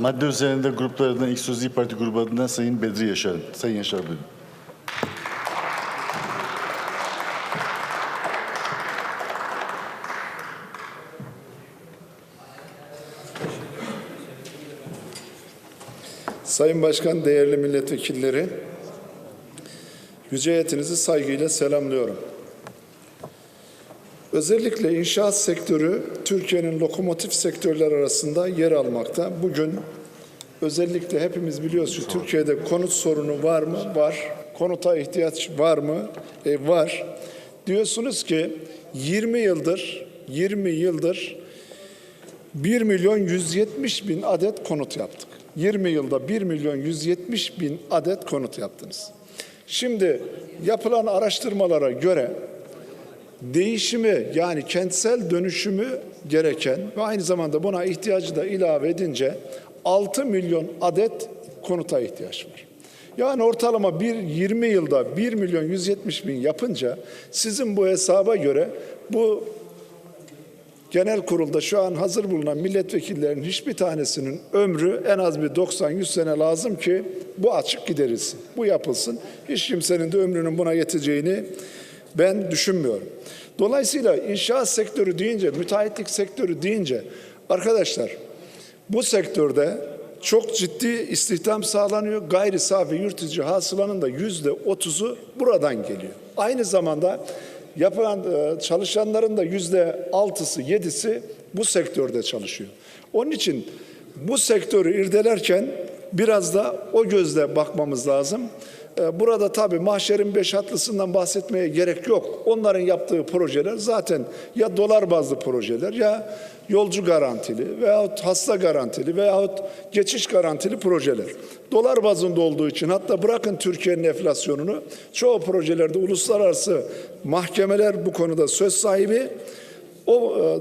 Madde üzerinde gruplarından ilk İYİ Parti grubu adına Sayın Bedri Yaşar. Sayın Yaşar buyurun. Sayın Başkan, değerli milletvekilleri, yüce heyetinizi saygıyla selamlıyorum. Özellikle inşaat sektörü Türkiye'nin lokomotif sektörler arasında yer almakta. Bugün özellikle hepimiz biliyoruz ki Türkiye'de konut sorunu var mı? Var. Konuta ihtiyaç var mı? E, var. Diyorsunuz ki 20 yıldır 20 yıldır 1 milyon 170 bin adet konut yaptık. 20 yılda 1 milyon 170 bin adet konut yaptınız. Şimdi yapılan araştırmalara göre değişimi yani kentsel dönüşümü gereken ve aynı zamanda buna ihtiyacı da ilave edince 6 milyon adet konuta ihtiyaç var. Yani ortalama bir 20 yılda 1 milyon 170 bin yapınca sizin bu hesaba göre bu genel kurulda şu an hazır bulunan milletvekillerinin hiçbir tanesinin ömrü en az bir 90-100 sene lazım ki bu açık giderilsin. Bu yapılsın. Hiç kimsenin de ömrünün buna yeteceğini ben düşünmüyorum. Dolayısıyla inşaat sektörü deyince, müteahhitlik sektörü deyince arkadaşlar bu sektörde çok ciddi istihdam sağlanıyor. Gayri safi yurt içi hasılanın da yüzde otuzu buradan geliyor. Aynı zamanda yapılan e, çalışanların da yüzde altısı, yedisi bu sektörde çalışıyor. Onun için bu sektörü irdelerken biraz da o gözle bakmamız lazım. E, Burada tabii mahşerin beş hatlısından bahsetmeye gerek yok. Onların yaptığı projeler zaten ya dolar bazlı projeler ya yolcu garantili veyahut hasta garantili veyahut geçiş garantili projeler. Dolar bazında olduğu için hatta bırakın Türkiye'nin enflasyonunu çoğu projelerde uluslararası mahkemeler bu konuda söz sahibi. O e,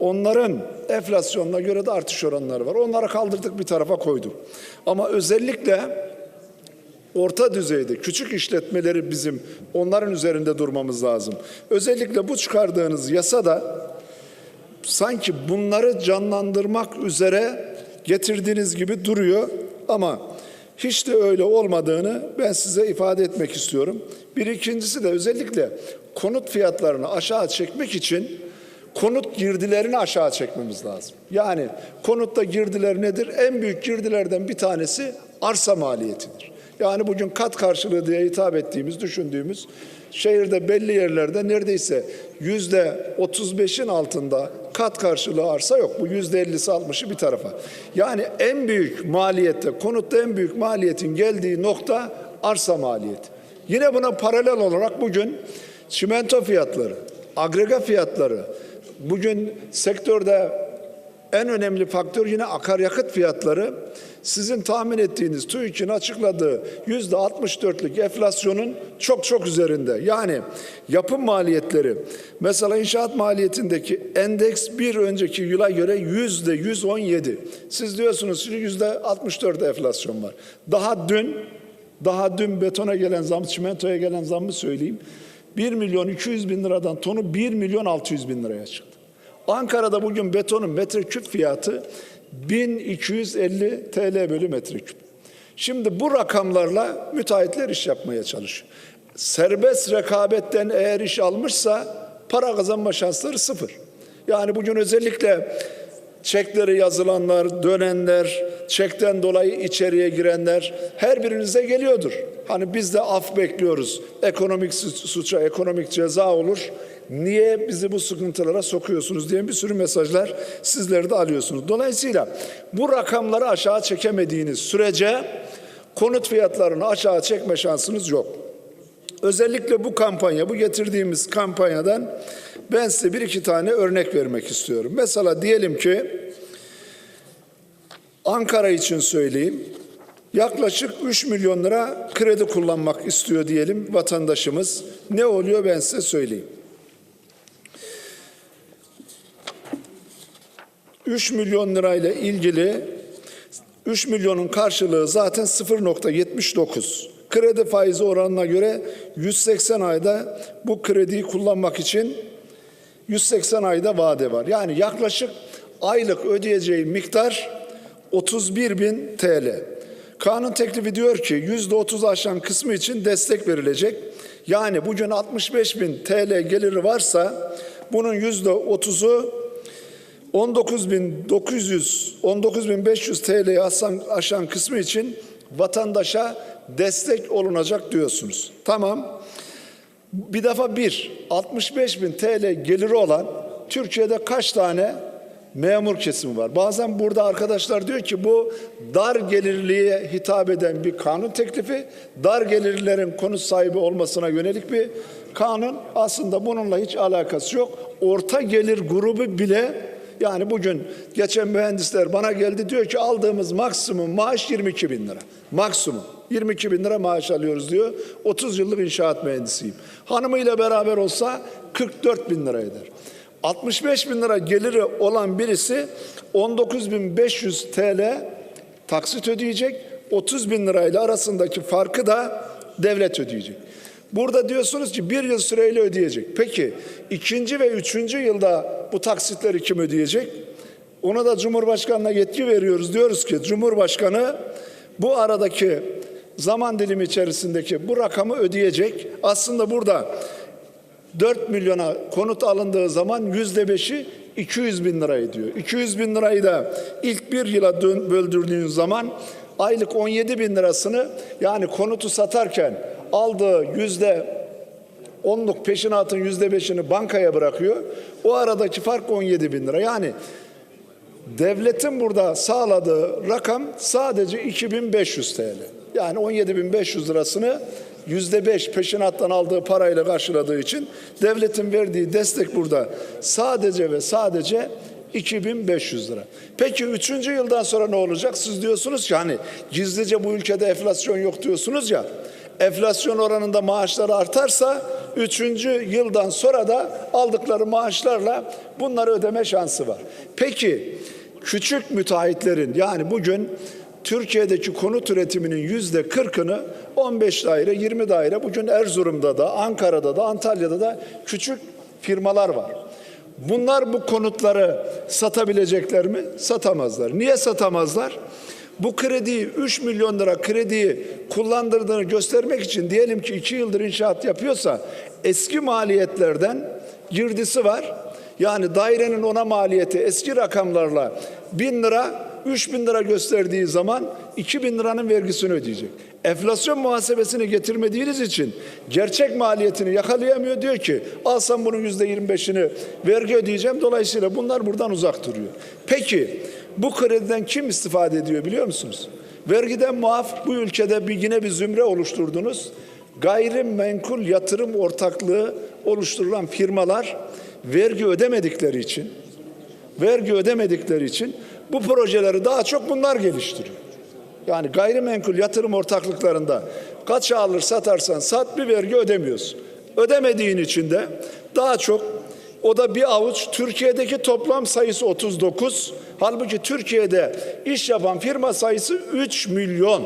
onların enflasyonuna göre de artış oranları var. Onları kaldırdık bir tarafa koyduk. Ama özellikle orta düzeyde küçük işletmeleri bizim onların üzerinde durmamız lazım. Özellikle bu çıkardığınız yasada sanki bunları canlandırmak üzere getirdiğiniz gibi duruyor ama hiç de öyle olmadığını ben size ifade etmek istiyorum. Bir ikincisi de özellikle konut fiyatlarını aşağı çekmek için konut girdilerini aşağı çekmemiz lazım. Yani konutta girdiler nedir? En büyük girdilerden bir tanesi arsa maliyetidir. Yani bugün kat karşılığı diye hitap ettiğimiz, düşündüğümüz şehirde belli yerlerde neredeyse yüzde 35'in altında kat karşılığı arsa yok. Bu yüzde 50'si 60'ı bir tarafa. Yani en büyük maliyette, konutta en büyük maliyetin geldiği nokta arsa maliyeti. Yine buna paralel olarak bugün çimento fiyatları, agrega fiyatları, bugün sektörde en önemli faktör yine akaryakıt fiyatları. Sizin tahmin ettiğiniz TÜİK'in açıkladığı yüzde 64'lük enflasyonun çok çok üzerinde. Yani yapım maliyetleri mesela inşaat maliyetindeki endeks bir önceki yıla göre yüzde 117. Siz diyorsunuz ki yüzde 64 enflasyon var. Daha dün daha dün betona gelen zam, çimentoya gelen zammı söyleyeyim. 1 milyon 200 bin liradan tonu 1 milyon 600 bin liraya çıktı. Ankara'da bugün betonun metreküp fiyatı 1250 TL bölü metreküp. Şimdi bu rakamlarla müteahhitler iş yapmaya çalışıyor. Serbest rekabetten eğer iş almışsa para kazanma şansları sıfır. Yani bugün özellikle çekleri yazılanlar, dönenler, çekten dolayı içeriye girenler her birinize geliyordur. Hani biz de af bekliyoruz. Ekonomik suça ekonomik ceza olur. Niye bizi bu sıkıntılara sokuyorsunuz diye bir sürü mesajlar sizleri de alıyorsunuz. Dolayısıyla bu rakamları aşağı çekemediğiniz sürece konut fiyatlarını aşağı çekme şansınız yok. Özellikle bu kampanya, bu getirdiğimiz kampanyadan ben size bir iki tane örnek vermek istiyorum. Mesela diyelim ki Ankara için söyleyeyim. Yaklaşık 3 milyon lira kredi kullanmak istiyor diyelim vatandaşımız. Ne oluyor ben size söyleyeyim. 3 milyon lirayla ilgili 3 milyonun karşılığı zaten 0.79. Kredi faizi oranına göre 180 ayda bu krediyi kullanmak için 180 ayda vade var. Yani yaklaşık aylık ödeyeceği miktar 31 bin TL. Kanun teklifi diyor ki yüzde otuz aşan kısmı için destek verilecek. Yani bugün 65 bin TL geliri varsa bunun yüzde otuzu 19.900 19.500 TL'yi aşan, aşan kısmı için vatandaşa destek olunacak diyorsunuz. Tamam. Bir defa bir, 65 bin TL geliri olan Türkiye'de kaç tane memur kesimi var? Bazen burada arkadaşlar diyor ki bu dar gelirliye hitap eden bir kanun teklifi, dar gelirlerin konu sahibi olmasına yönelik bir kanun. Aslında bununla hiç alakası yok. Orta gelir grubu bile yani bugün geçen mühendisler bana geldi diyor ki aldığımız maksimum maaş 22 bin lira. Maksimum. 22 bin lira maaş alıyoruz diyor. 30 yıllık inşaat mühendisiyim. Hanımıyla beraber olsa 44 bin lira eder. 65 bin lira geliri olan birisi 19.500 TL taksit ödeyecek. 30 bin lirayla arasındaki farkı da devlet ödeyecek. Burada diyorsunuz ki bir yıl süreyle ödeyecek. Peki ikinci ve üçüncü yılda bu taksitleri kim ödeyecek? Ona da Cumhurbaşkanı'na yetki veriyoruz. Diyoruz ki Cumhurbaşkanı bu aradaki zaman dilimi içerisindeki bu rakamı ödeyecek. Aslında burada 4 milyona konut alındığı zaman yüzde beşi 200 bin lira ediyor. 200 bin lirayı da ilk bir yıla böldürdüğün zaman aylık 17 bin lirasını yani konutu satarken aldığı yüzde onluk peşinatın yüzde beşini bankaya bırakıyor. O aradaki fark 17 bin lira. Yani devletin burada sağladığı rakam sadece 2500 TL. Yani 17.500 lirasını yüzde beş peşinattan aldığı parayla karşıladığı için devletin verdiği destek burada sadece ve sadece 2500 lira. Peki üçüncü yıldan sonra ne olacak? Siz diyorsunuz ki hani gizlice bu ülkede enflasyon yok diyorsunuz ya. Enflasyon oranında maaşlar artarsa üçüncü yıldan sonra da aldıkları maaşlarla bunları ödeme şansı var. Peki küçük müteahhitlerin yani bugün Türkiye'deki konut üretiminin yüzde kırkını 15 daire 20 daire bugün Erzurum'da da Ankara'da da Antalya'da da küçük firmalar var. Bunlar bu konutları satabilecekler mi? Satamazlar. Niye satamazlar? Bu krediyi 3 milyon lira krediyi kullandırdığını göstermek için diyelim ki 2 yıldır inşaat yapıyorsa eski maliyetlerden girdisi var. Yani dairenin ona maliyeti eski rakamlarla 1000 lira 3 bin lira gösterdiği zaman 2 bin liranın vergisini ödeyecek. Enflasyon muhasebesini getirmediğiniz için gerçek maliyetini yakalayamıyor. Diyor ki alsam bunun yüzde 25'ini vergi ödeyeceğim. Dolayısıyla bunlar buradan uzak duruyor. Peki bu krediden kim istifade ediyor biliyor musunuz? Vergiden muaf bu ülkede bir yine bir zümre oluşturdunuz. Gayrimenkul yatırım ortaklığı oluşturulan firmalar vergi ödemedikleri için vergi ödemedikleri için bu projeleri daha çok bunlar geliştiriyor. Yani gayrimenkul yatırım ortaklıklarında kaç alır satarsan sat bir vergi ödemiyorsun. Ödemediğin için de daha çok o da bir avuç Türkiye'deki toplam sayısı 39. Halbuki Türkiye'de iş yapan firma sayısı 3 milyon.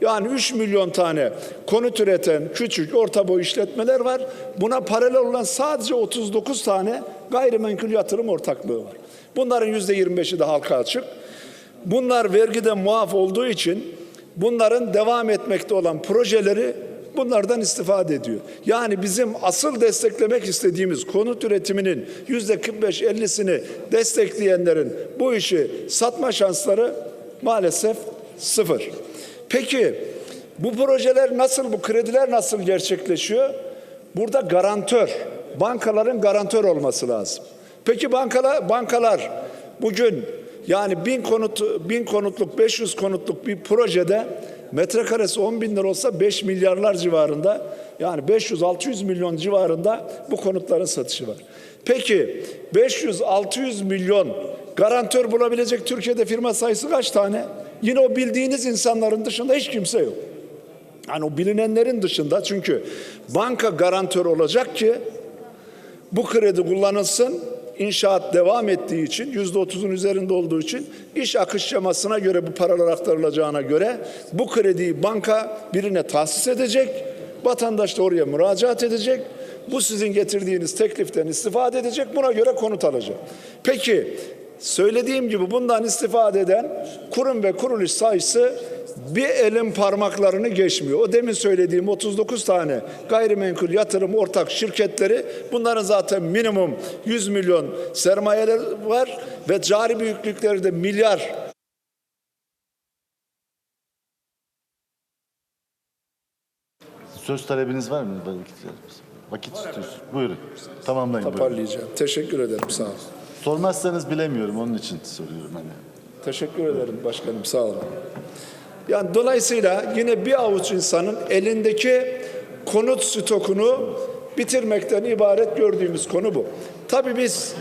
Yani 3 milyon tane konut üreten küçük orta boy işletmeler var. Buna paralel olan sadece 39 tane gayrimenkul yatırım ortaklığı var. Bunların yüzde 25'i de halka açık. Bunlar vergiden muaf olduğu için bunların devam etmekte olan projeleri bunlardan istifade ediyor. Yani bizim asıl desteklemek istediğimiz konut üretiminin yüzde 45-50'sini destekleyenlerin bu işi satma şansları maalesef sıfır. Peki bu projeler nasıl, bu krediler nasıl gerçekleşiyor? Burada garantör, bankaların garantör olması lazım. Peki bankalar, bankalar bugün yani bin konut, bin konutluk, 500 konutluk bir projede metrekaresi 10 bin lira olsa 5 milyarlar civarında yani 500-600 milyon civarında bu konutların satışı var. Peki 500-600 milyon garantör bulabilecek Türkiye'de firma sayısı kaç tane? Yine o bildiğiniz insanların dışında hiç kimse yok. Yani o bilinenlerin dışında çünkü banka garantör olacak ki bu kredi kullanılsın, inşaat devam ettiği için, yüzde otuzun üzerinde olduğu için iş akış şemasına göre bu paralar aktarılacağına göre bu krediyi banka birine tahsis edecek, vatandaş da oraya müracaat edecek. Bu sizin getirdiğiniz tekliften istifade edecek, buna göre konut alacak. Peki Söylediğim gibi bundan istifade eden kurum ve kuruluş sayısı bir elin parmaklarını geçmiyor. O demin söylediğim 39 tane gayrimenkul yatırım ortak şirketleri bunların zaten minimum 100 milyon sermayeler var ve cari büyüklükleri de milyar Söz talebiniz var mı? Vakit, vakit istiyorsun. Buyurun. Tamamlayın. Buyurun. toparlayacağım. Teşekkür ederim sağ olun. Sormazsanız bilemiyorum. Onun için soruyorum. Hani. Teşekkür ederim başkanım sağ olun. Yani dolayısıyla yine bir avuç insanın elindeki konut stokunu bitirmekten ibaret gördüğümüz konu bu. Tabii biz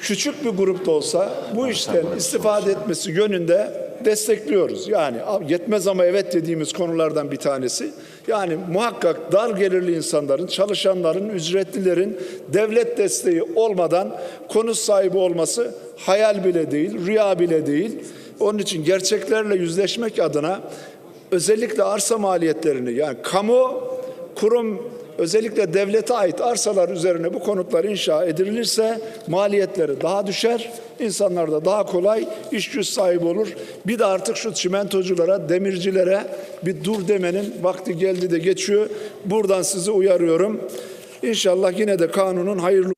küçük bir grup da olsa bu işten istifade etmesi yönünde destekliyoruz. Yani yetmez ama evet dediğimiz konulardan bir tanesi. Yani muhakkak dar gelirli insanların, çalışanların, ücretlilerin devlet desteği olmadan konut sahibi olması hayal bile değil, rüya bile değil. Onun için gerçeklerle yüzleşmek adına özellikle arsa maliyetlerini yani kamu kurum özellikle devlete ait arsalar üzerine bu konutlar inşa edilirse maliyetleri daha düşer. insanlar da daha kolay iş güç sahibi olur. Bir de artık şu çimentoculara, demircilere bir dur demenin vakti geldi de geçiyor. Buradan sizi uyarıyorum. İnşallah yine de kanunun hayırlı